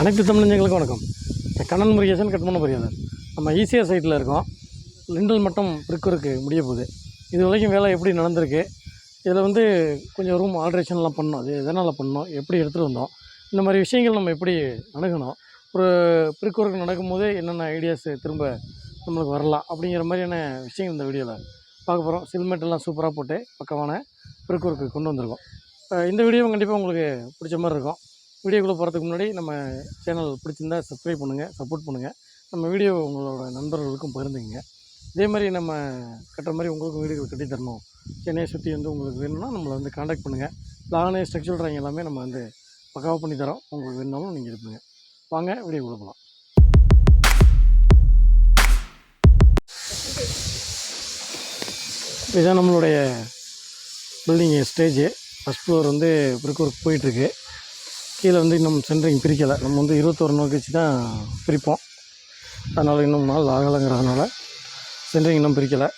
அனைத்து தமிழஞ்சங்களுக்கும் வணக்கம். இந்த கண்ணன் முருகேசன் கட்டுமான பொறியாளர் நம்ம ஈஸியாக சைட்டில் இருக்கோம். லிண்டல் மட்டும் பிரிக்கருக்கு முடிய போகுது. இது வரைக்கும் வேலை எப்படி நடந்திருக்கு? இதில் வந்து கொஞ்சம் ரூம் ஆல்ட்ரேஷன்லாம் பண்ணோம். அது எதனால் பண்ணோம்? எப்படி எடுத்துகிட்டு வந்தோம்? இந்த மாதிரி விஷயங்கள் நம்ம எப்படி அணுகணும் ஒரு பிரிக் ஒர்க் நடக்கும்போது என்னென்ன ஐடியாஸ் திரும்ப நம்மளுக்கு வரலாம்? அப்படிங்கிற மாதிரியான விஷயங்கள் இந்த வீடியோவில் பார்க்க போகிறோம் சில்மெட்டெல்லாம் சூப்பராக போட்டு பக்கமான பிரிக் ஒர்க்கு கொண்டு வந்திருக்கோம். இந்த வீடியோவும் கண்டிப்பாக உங்களுக்கு பிடிச்ச மாதிரி இருக்கும். வீடியோக்குள்ளே போகிறதுக்கு முன்னாடி நம்ம சேனல் பிடிச்சிருந்தா சப்ஸ்கிரைப் பண்ணுங்கள் சப்போர்ட் பண்ணுங்கள் நம்ம வீடியோ உங்களோட நண்பர்களுக்கும் பகிர்ந்துங்க இதே மாதிரி நம்ம கட்டுற மாதிரி உங்களுக்கும் வீடுகள் கட்டி தரணும். சென்னையை சுற்றி வந்து உங்களுக்கு வேணும்னா நம்மளை வந்து காண்டாக்ட் பண்ணுங்கள் பிளானு ஸ்ட்ரக்சர் ட்ராயிங் எல்லாமே நம்ம வந்து பக்காவாக பண்ணி தரோம். உங்களுக்கு வேணுனாலும் நீங்கள் இருப்பீங்க வாங்க வீடியோ கொடுக்கலாம் இதுதான் நம்மளுடைய பில்டிங் ஸ்டேஜு ஃபஸ்ட் ஃப்ளோர் வந்து பிரிக் ஒர்க் போயிட்டுருக்கு கீழே வந்து இன்னும் சென்ட்ரிங் பிரிக்கலை. நம்ம வந்து இருபத்தோரு நாள் வச்சு தான் பிரிப்போம். அதனால் இன்னும் நாள் ஆகலைங்கிறதுனால சென்ட்ரிங் இன்னும் பிரிக்கலை.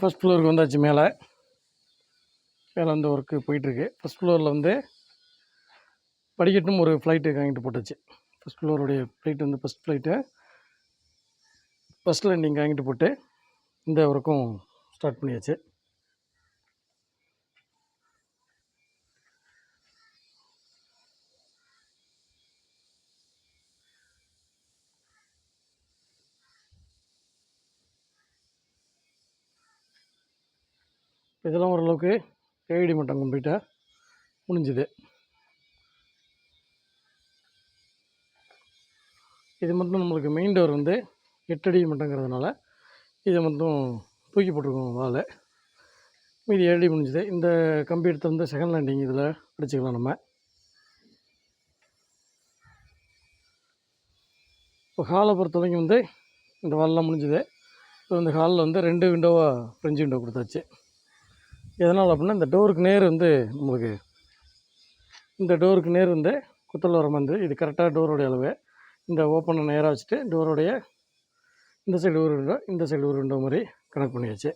ஃபஸ்ட் ஃப்ளோருக்கு வந்தாச்சு மேலே. மேலே வந்து ஒர்க்கு போயிட்டுருக்கு. ஃபஸ்ட் ஃப்ளோரில் வந்து படிக்கட்டும் ஒரு ஃப்ளைட்டு வாங்கிட்டு போட்டாச்சு. ஃபஸ்ட் ஃப்ளோருடைய ஃப்ளைட் வந்து ஃபஸ்ட் ஃப்ளைட்டு ஃபஸ்ட் லேண்டிங் வாங்கிட்டு போட்டு இந்த ஒர்க்கும் ஸ்டார்ட் பண்ணியாச்சு. இதெல்லாம் ஓரளவுக்கு ஏஐடி மட்டம் கம்ப்ளீட்டாக முடிஞ்சுது. இது மட்டும் நம்மளுக்கு மெயின் டோர் வந்து எட்டடி மட்டங்கிறதுனால இதை மட்டும் தூக்கி போட்டிருக்கோம் வாழை மீதி ஏழடி முடிஞ்சுது. இந்த கம்பி எடுத்து வந்து செகண்ட் லேண்டிங் இதில் அடிச்சுக்கலாம் நம்ம. இப்போ ஹாலை பொறுத்த வரைக்கும் வந்து இந்த வால்லாம் முடிஞ்சுது. இப்போ இந்த ஹாலில் வந்து ரெண்டு விண்டோவாக ஃப்ரெஞ்சு விண்டோ கொடுத்தாச்சு. எதனால் அப்படின்னா இந்த டோருக்கு நேர் வந்து நம்மளுக்கு இந்த டோருக்கு நேர் வந்து குத்தல் வந்து இது கரெக்டாக டோருடைய அளவு. இந்த ஓப்பனை நேராக வச்சுட்டு டோருடைய இந்த சைடு ஒரு விண்டோ இந்த சைடு ஒரு விண்டோ மாதிரி கனெக்ட் பண்ணியாச்சு.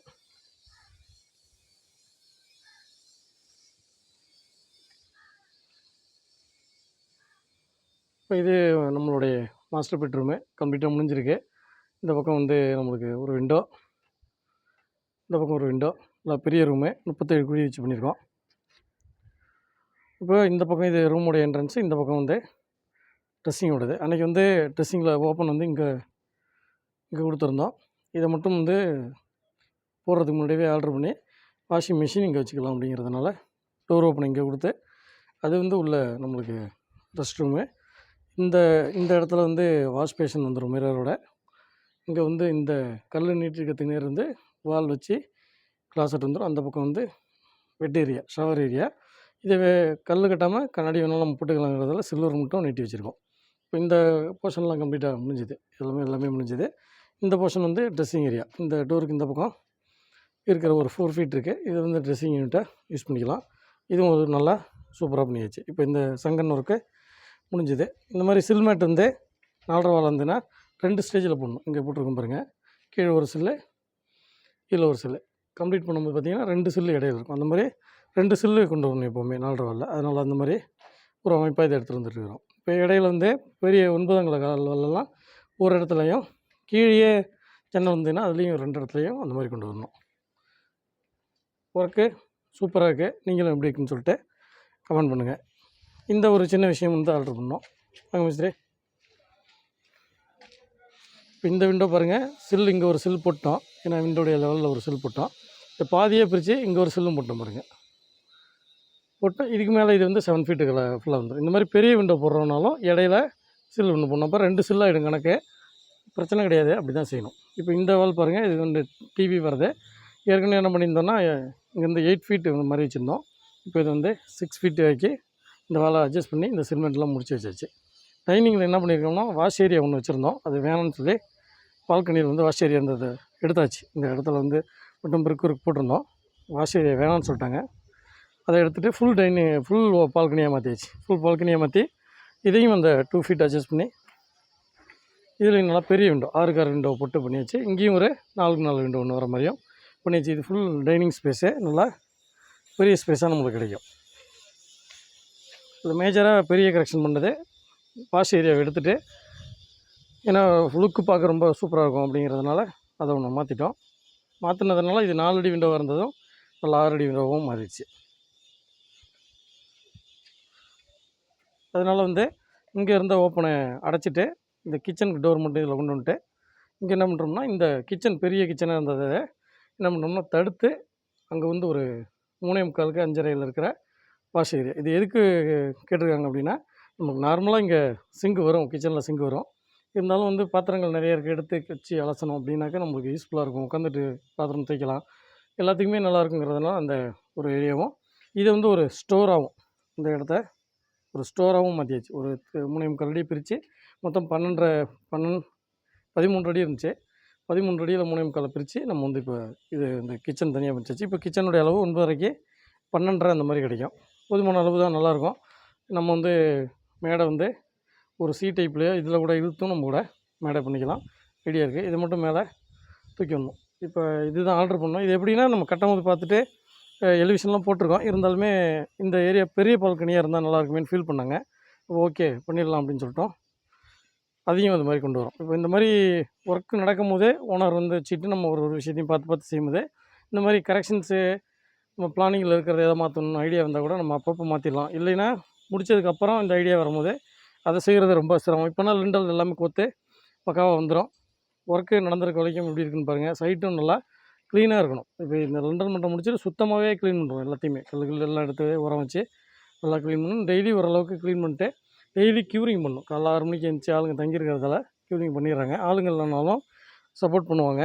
இப்போ இது நம்மளுடைய மாஸ்டர் பெட்ரூமு கம்ப்ளீட்டாக முடிஞ்சிருக்கு. இந்த பக்கம் வந்து நம்மளுக்கு ஒரு விண்டோ இந்த பக்கம் ஒரு விண்டோ. நல்லா பெரிய ரூமு. முப்பத்தேழு குழி வச்சு பண்ணியிருக்கோம் இப்போ இந்த பக்கம் இது ரூமுடைய என்ட்ரன்ஸு இந்த பக்கம் வந்து ட்ரெஸ்ஸிங்கோடது. அன்றைக்கி வந்து ட்ரெஸ்ஸிங்கில் ஓப்பன் வந்து இங்கே இங்கே கொடுத்துருந்தோம். இதை மட்டும் வந்து போடுறதுக்கு முன்னாடியே ஆர்டர் பண்ணி வாஷிங் மிஷின் இங்கே வச்சுக்கலாம் அப்படிங்கிறதுனால டோர் ஓப்பன் இங்கே கொடுத்து அது வந்து உள்ள நம்மளுக்கு ரெஸ்ட் ரூமு. இந்த இந்த இடத்துல வந்து வாஷ் பேஷன் வந்துடும் மிரரோட. இங்கே வந்து இந்த கல் நீட்டிருக்கிறதுக்கு நேர் வந்து வால் வச்சு கிளாசட் வந்துடும் அந்த பக்கம் வந்து வெட் ஏரியா ஷவர் ஏரியா இதை கல் கட்டாமல் கண்ணாடி வேணாலும் நம்ம போட்டுக்கலாங்கிறதால சில்வர் மட்டும் நீட்டி வச்சுருக்கோம். இப்போ இந்த போர்ஷன்லாம் கம்ப்ளீட்டாக முடிஞ்சுது. எல்லாமே எல்லாமே முடிஞ்சுது. இந்த போர்ஷன் வந்து ட்ரெஸ்ஸிங் ஏரியா இந்த டோருக்கு இந்த பக்கம் இருக்கிற ஒரு ஃபோர் ஃபீட் இருக்குது இது வந்து ட்ரெஸ்ஸிங் யூனிட்டாக யூஸ் பண்ணிக்கலாம். இதுவும் ஒரு நல்லா சூப்பராக பண்ணியாச்சு. இப்போ இந்த சங்கன் ஒர்க்கு முடிஞ்சுது. இந்த மாதிரி சில்மேட் வந்து நாலரை வால் வந்துன்னா ரெண்டு ஸ்டேஜில் போடணும். இங்கே போட்டிருக்கோம் பாருங்கள் கீழே ஒரு சில்லு கீழே ஒரு சில்லு கம்ப்ளீட் பண்ணும்போது பார்த்தீங்கன்னா ரெண்டு சில்லு இடையில இருக்கும். அந்த மாதிரி ரெண்டு சில்லு கொண்டு வரணும் எப்போவுமே நாலரை வாலில் அதனால் அந்த மாதிரி ஒரு அமைப்பாக இதை எடுத்துகிட்டு வந்துட்டு இருக்கிறோம். இப்போ இடையில வந்து பெரிய ஒன்பதாங்கிற காலெல்லாம் ஒரு இடத்துலையும் கீழே ஜன்னல் வந்ததுன்னா அதுலேயும் ரெண்டு இடத்துலையும் அந்த மாதிரி கொண்டு வரணும். ஒர்க்கு சூப்பராக இருக்குது நீங்களும் எப்படி இருக்குன்னு சொல்லிட்டு கமெண்ட் பண்ணுங்கள் இந்த ஒரு சின்ன விஷயம் வந்து ஆர்டர் பண்ணோம். வாங்க மிஸ்திரி இப்போ இந்த விண்டோ பாருங்கள் சில் இங்கே ஒரு சில் போட்டோம். ஏன்னா விண்டோடைய லெவலில் ஒரு சில் போட்டோம். இந்த பாதியை பிரித்து இங்கே ஒரு சில்லும் போட்டோம் பாருங்கள் போட்டு இதுக்கு மேலே இது வந்து செவன் ஃபீட்டுகளை ஃபுல்லாக வந்துடும் இந்த மாதிரி பெரிய விண்டோ போடுறோம்னாலும் இடையில சில் ஒன்று போடணும். அப்போ ரெண்டு சில் ஆகிடும் கணக்கு. பிரச்சனை கிடையாது அப்படி தான் செய்யணும். இப்போ இந்த வால் பாருங்கள் இது வந்து டிவி வருது. ஏற்கனவே என்ன பண்ணியிருந்தோம்னா இங்கேருந்து எயிட் ஃபீட் இந்த மாதிரி வச்சுருந்தோம். இப்போ இது வந்து சிக்ஸ் ஃபீட்டு ஆக்கி இந்த வாலை அட்ஜஸ்ட் பண்ணி இந்த சிமெண்ட்லாம் முடிச்சு வச்சாச்சு. டைனிங்கில் என்ன பண்ணியிருக்கோம்னா வாஷ் ஏரியா ஒன்று வச்சுருந்தோம். அது வேணும்னு சொல்லி பால்கனியில் வந்து வாஷ் ஏரியா இருந்தது. எடுத்தாச்சு. இந்த இடத்துல வந்து மட்டும் பிறகு போட்டிருந்தோம். வாஷ் ஏரியா வேணாம்னு சொல்லிட்டாங்க. அதை எடுத்துகிட்டு ஃபுல் டைனிங் ஃபுல் பால்கனியாக மாற்றியாச்சு ஃபுல் பால்கனியாக மாற்றி இதையும் அந்த டூ ஃபீட் அட்ஜஸ்ட் பண்ணி இதில் நல்லா பெரிய விண்டோ ஆறு கார் விண்டோ போட்டு பண்ணியாச்சு. இங்கேயும் ஒரு நாலுக்கு நாலு விண்டோ ஒன்று வர மாதிரியும் பண்ணியாச்சு. இது ஃபுல் டைனிங் ஸ்பேஸு நல்லா பெரிய ஸ்பேஸாக நம்மளுக்கு கிடைக்கும். இது மேஜராக பெரிய கரெக்ஷன் பண்ணது. வாஷ் ஏரியாவை எடுத்துகிட்டு ஏன்னா லுக்கு பார்க்க ரொம்ப சூப்பராக இருக்கும் அப்படிங்கிறதுனால அதை ஒன்று மாற்றிட்டோம் மாற்றினதுனால இது நாலு அடி விண்டோவாக இருந்ததும் நல்லா ஆறு அடி விண்டோவும் மாறிடுச்சு. அதனால் வந்து இங்கே இருந்த ஓப்பனை அடைச்சிட்டு இந்த கிச்சனுக்கு டோர் மட்டும் இதில் கொண்டு வந்துட்டு இங்கே என்ன பண்ணுறோம்னா இந்த கிச்சன் பெரிய கிச்சனாக இருந்ததை என்ன பண்ணோம்னா தடுத்து அங்கே வந்து ஒரு மூணே முக்காலுக்கு அஞ்சரையில் இருக்கிற வாஷ் ஏரியா இது எதுக்கு கேட்டிருக்காங்க அப்படின்னா நமக்கு நார்மலாக இங்கே சிங்கு வரும் கிச்சனில் சிங்கு வரும். இருந்தாலும் வந்து பாத்திரங்கள் நிறைய இருக்குது எடுத்து வச்சு அலசணும் அப்படின்னாக்கா நம்மளுக்கு யூஸ்ஃபுல்லாக இருக்கும். உட்காந்துட்டு பாத்திரம் தைக்கலாம் எல்லாத்துக்குமே நல்லா இருக்குங்கிறதுனால அந்த ஒரு ஏரியாவும் இது வந்து ஒரு ஸ்டோராகவும் இந்த இடத்த ஒரு ஸ்டோராகவும் மாற்றியாச்சு ஒரு மூணையும் கரடி பிரித்து மொத்தம் பன்னெண்டரை பன்னெண்டு பதிமூன்று அடி இருந்துச்சு. பதிமூன்று அடியில் மூணையும் முக்காலை பிரித்து நம்ம வந்து இப்போ இது இந்த கிச்சன் தனியாக வச்சாச்சு. இப்போ கிச்சனுடைய அளவு ஒன்பதரைக்கு பன்னெண்டரை அந்த மாதிரி கிடைக்கும். போதுமான அளவு தான் நல்லாயிருக்கும் நம்ம வந்து மேடை வந்து ஒரு சி டைப்லேயோ இதில் கூட இழுத்தும் நம்ம கூட மேடை பண்ணிக்கலாம். ஐடியா இருக்குது இது மட்டும் மேலே தூக்கி வரணும் இப்போ இதுதான் ஆர்டர் பண்ணோம். இது எப்படின்னா நம்ம கட்டும்போது பார்த்துட்டு எலிவிஷன்லாம் போட்டிருக்கோம். இருந்தாலுமே இந்த ஏரியா பெரிய பால்கனியாக இருந்தால் நல்லா இருக்குமேன்னு ஃபீல் பண்ணாங்க. ஓகே பண்ணிடலாம் அப்படின்னு சொல்லிட்டோம். அதையும் அது மாதிரி கொண்டு வரோம். இப்போ இந்த மாதிரி ஒர்க் நடக்கும் போதே ஓனர் வந்து வச்சுட்டு நம்ம ஒரு ஒரு விஷயத்தையும் பார்த்து பார்த்து செய்யும்போது இந்த மாதிரி கரெக்ஷன்ஸு நம்ம பிளானிங்கில் இருக்கிறத எதை மாற்றணும் ஐடியா வந்தால் கூட நம்ம அப்பப்போ மாற்றிடலாம் இல்லைன்னா முடிச்சதுக்கப்புறம் இந்த ஐடியா வரும்போது அதை செய்கிறது ரொம்ப சிரமம். இப்போனா லிண்டல் எல்லாமே கொத்து பக்காவாக வந்துடும் ஒர்க்கு நடந்திருக்க வரைக்கும் எப்படி இருக்குன்னு பாருங்கள் சைட்டும் நல்லா க்ளீனாக இருக்கணும். இப்போ இந்த லிண்டல் மட்டும் முடிச்சுட்டு சுத்தமாகவே க்ளீன் பண்ணுறோம் எல்லாத்தையுமே. கல்லுகள் எல்லாம் எடுத்து உரம் வச்சு நல்லா க்ளீன் பண்ணணும். டெய்லி ஓரளவுக்கு க்ளீன் பண்ணிட்டு டெய்லி க்யூரிங் பண்ணணும். காலைல ஆறு மணிக்கு எழுந்திரிச்சி ஆளுங்க தங்கியிருக்கிறதால க்யூரிங் பண்ணிடுறாங்க. ஆளுங்க இல்லைனாலும் சப்போர்ட் பண்ணுவாங்க.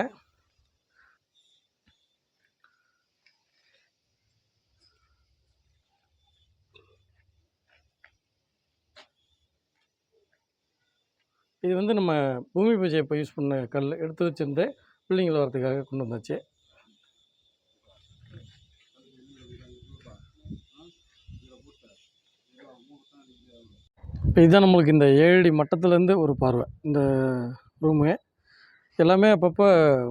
இது வந்து நம்ம பூமி பூஜை இப்போ யூஸ் பண்ண கல் எடுத்து வச்சிருந்து பிள்ளைங்கள வரதுக்காக கொண்டு வந்தாச்சு. இப்போ இதுதான் நம்மளுக்கு இந்த ஏழடி மட்டத்துலேருந்து ஒரு பார்வை. இந்த ரூமு. எல்லாமே அப்பப்போ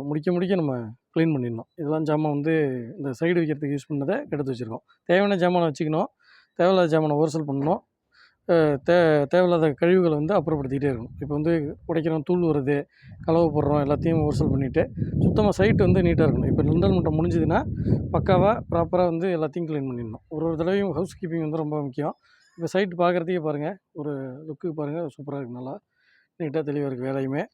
முடிக்க முடிக்க நம்ம க்ளீன் பண்ணிடணும். இதெல்லாம் ஜாமான் வந்து இந்த சைடு வைக்கிறதுக்கு யூஸ் பண்ணதை எடுத்து வச்சுருக்கோம். தேவையான ஜாமானை வச்சுக்கணும். தேவையில்லாத ஜாமானை ஓரசல் பண்ணணும். தே தேவையில்லாத கழிவுகளை வந்து அப்புறப்படுத்திக்கிட்டே இருக்கணும். இப்போ வந்து உடைக்கிறோம் தூள் வருது கலவை போடுறோம் எல்லாத்தையும் ஒரிசல் பண்ணிவிட்டு சுத்தமாக சைட் வந்து நீட்டாக இருக்கணும். இப்போ நிந்தல் மட்டும் முடிஞ்சதுன்னா பக்காவாக ப்ராப்பராக வந்து எல்லாத்தையும் க்ளீன் பண்ணிடணும். ஒரு ஒரு தடவையும் ஹவுஸ் கீப்பிங் வந்து ரொம்ப முக்கியம். இப்போ சைட் பார்க்குறதுக்கே பாருங்கள் ஒரு லுக்கு பாருங்கள் சூப்பராக இருக்குது நல்லா நீட்டாக தெளிவாக இருக்குது வேலையுமே.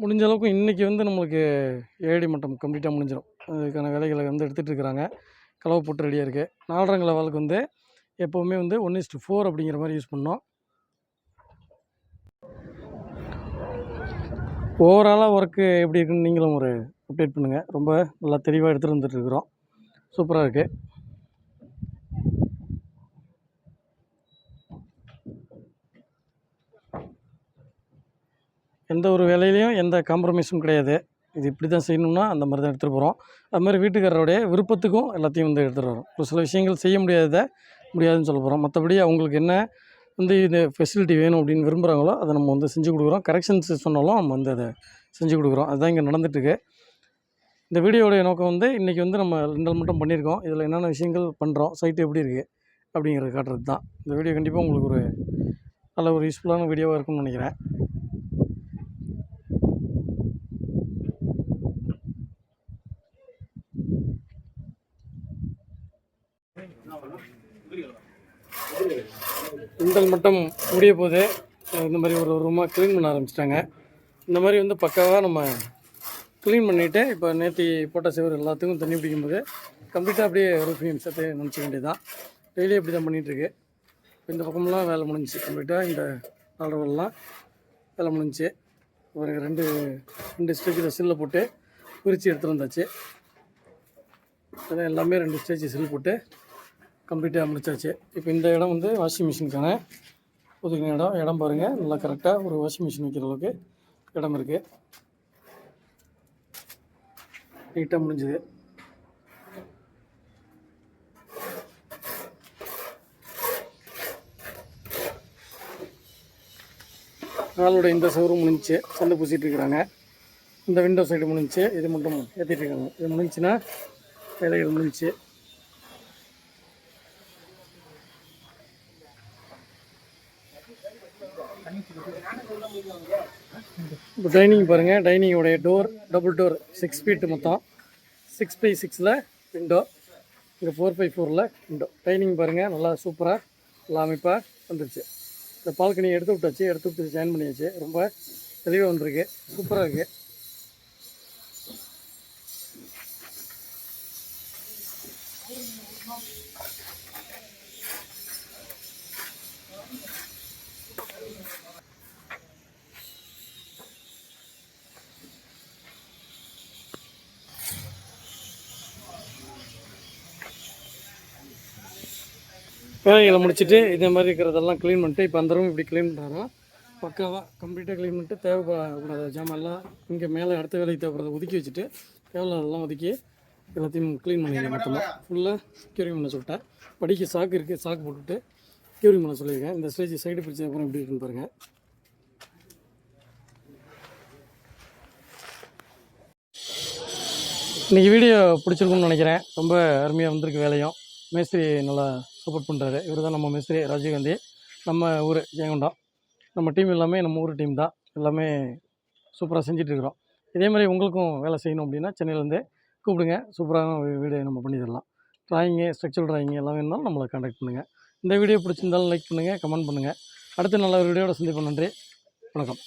முடிஞ்ச அளவுக்கு இன்றைக்கி வந்து நம்மளுக்கு ஏடி மட்டம் கம்ப்ளீட்டாக முடிஞ்சிடும் அதுக்கான வேலைகளை வந்து எடுத்துகிட்டு இருக்கிறாங்க. கலவை போட்டு ரெடியாக இருக்குது நாலரங்க லெவலுக்கு வந்து எப்போவுமே வந்து ஒன் இஸ்டு ஃபோர் அப்படிங்கிற மாதிரி யூஸ் பண்ணோம். ஓவராலாக ஒர்க்கு எப்படி இருக்குன்னு நீங்களும் ஒரு அப்டேட் பண்ணுங்கள் ரொம்ப நல்லா தெளிவாக எடுத்துகிட்டு வந்துட்டுருக்குறோம் சூப்பராக இருக்குது எந்த ஒரு வேலையிலையும் எந்த காம்ப்ரமைஸும் கிடையாது. இது இப்படி தான் செய்யணும்னா அந்த மாதிரி தான் எடுத்துகிட்டு போகிறோம் அது மாதிரி வீட்டுக்காரருடைய விருப்பத்துக்கும் எல்லாத்தையும் வந்து எடுத்துகிட்டு வரோம் ஒரு சில விஷயங்கள் செய்ய முடியாததை முடியாதுன்னு சொல்ல போகிறோம் மற்றபடி அவங்களுக்கு என்ன வந்து இந்த ஃபெசிலிட்டி வேணும் அப்படின்னு விரும்புகிறாங்களோ அதை நம்ம வந்து செஞ்சு கொடுக்குறோம். கரெக்ஷன்ஸ் சொன்னாலும் நம்ம வந்து அதை செஞ்சு கொடுக்குறோம். அதுதான் இங்கே நடந்துட்டுருக்கு. இந்த வீடியோடைய நோக்கம் வந்து இன்றைக்கி வந்து நம்ம ரெண்டல் மட்டும் பண்ணியிருக்கோம். இதில் என்னென்ன விஷயங்கள் பண்ணுறோம் சைட்டு எப்படி இருக்குது அப்படிங்கிறத காட்டுறது தான் இந்த வீடியோ கண்டிப்பாக உங்களுக்கு ஒரு நல்ல ஒரு யூஸ்ஃபுல்லான வீடியோவாக இருக்கும்னு நினைக்கிறேன். இண்டல் மட்டும் முடிய போது இந்த மாதிரி ஒரு ரூமாக க்ளீன் பண்ண ஆரம்பிச்சிட்டாங்க. இந்த மாதிரி வந்து பக்காவாக நம்ம க்ளீன் பண்ணிவிட்டு இப்போ நேற்று போட்ட செவர் எல்லாத்துக்கும் தண்ணி பிடிக்கும்போது கம்ப்ளீட்டாக அப்படியே ரூஃபியம் சேர்த்து நினச்சிக்க வேண்டியதான் டெய்லி இப்படி தான் பண்ணிகிட்ருக்கு இந்த பக்கம்லாம் வேலை முடிஞ்சுச்சு. கம்ப்ளீட்டாக இந்த ஆர்டர்லாம் வேலை முடிஞ்சிச்சு. ஒரு ரெண்டு ரெண்டு ஸ்டேஜில் சில்லை போட்டு பிரித்து எடுத்துகிட்டு வந்தாச்சு. அதான் எல்லாமே ரெண்டு ஸ்டேஜ் சில் போட்டு கம்ப்ளீட்டாக முடிச்சாச்சு. இப்போ இந்த இடம் வந்து வாஷிங் மிஷினுக்கான ஒதுக்கின இடம். இடம் பாருங்கள் நல்லா கரெக்டாக ஒரு வாஷிங் மிஷின் வைக்கிற அளவுக்கு இடம் இருக்குது நீட்டாக முடிஞ்சுது. நாளோட இந்த சவரும் முடிஞ்சு சந்தை பூசிட்டு இருக்கிறாங்க. இந்த விண்டோ சைடு முடிஞ்சு இது மட்டும் ஏற்றிட்டு இருக்காங்க. இது முடிஞ்சுன்னா வேலைகள் முடிஞ்சு இப்போ டைனிங் பாருங்கள் டைனிங்கோடைய door double door six feet மொத்தம். சிக்ஸ் பை சிக்ஸில் விண்டோ இங்கே ஃபோர் பை ஃபோரில் விண்டோ டைனிங் பாருங்கள் நல்லா சூப்பராக நல்லா அமைப்பாக வந்துருச்சு. இந்த பால்கனி எடுத்து விட்டாச்சு எடுத்து விட்டு ஜாயின் பண்ணியாச்சு. ரொம்ப தெளிவாக வந்திருக்கு சூப்பராக இருக்குது வேலைகளை முடிச்சுட்டு இதே மாதிரி இருக்கிறதெல்லாம் க்ளீன் பண்ணிட்டு இப்போ அந்த ரூம் இப்படி க்ளீன் பண்ணுறாரோ பக்காவாக கம்ப்ளீட்டாக க்ளீன் பண்ணிட்டு தேவைப்படாத ஜாமான்லாம் இங்கே மேலே அடுத்த வேலைக்கு தேவைப்படுறத ஒதுக்கி வச்சுட்டு தேவையில்லாதெல்லாம் ஒதுக்கி எல்லாத்தையும் க்ளீன் பண்ணிடுறேன் மொத்தமாக ஃபுல்லாக க்யூரிங் பண்ண சொல்லிட்டேன். படிக்க சாக்கு இருக்குது சாக்கு போட்டுட்டு கியூரிங் பண்ண சொல்லியிருக்கேன். இந்த ஸ்டேஜ் சைடு பிடிச்ச அப்புறம் எப்படி இருக்குன்னு பாருங்கள் இன்றைக்கி வீடியோ பிடிச்சிருக்கும்னு நினைக்கிறேன். ரொம்ப அருமையாக வந்திருக்கு வேலையும். மேஸ்திரி நல்லா சப்போர்ட் பண்ணுறாரு இவர் தான் நம்ம மேஸ்திரி ராஜீவ்காந்தி. நம்ம ஊர் ஜெயங்கொண்டம். நம்ம டீம் எல்லாமே நம்ம ஊர் டீம் தான். எல்லாமே சூப்பராக செஞ்சிட்ருக்குறோம் இதே மாதிரி உங்களுக்கும் வேலை செய்யணும் அப்படின்னா சென்னையிலேருந்து கூப்பிடுங்க. சூப்பரான வீடியோ நம்ம பண்ணி தரலாம். ட்ராயிங்கு ஸ்ட்ரக்சர் ட்ராயிங் எல்லாம் வேணுனாலும் நம்மளை காண்டாக்ட் பண்ணுங்கள் இந்த வீடியோ பிடிச்சிருந்தாலும் லைக் பண்ணுங்கள் கமெண்ட் பண்ணுங்கள் அடுத்து நல்ல ஒரு வீடியோட சந்திப்போம். நன்றி. வணக்கம்.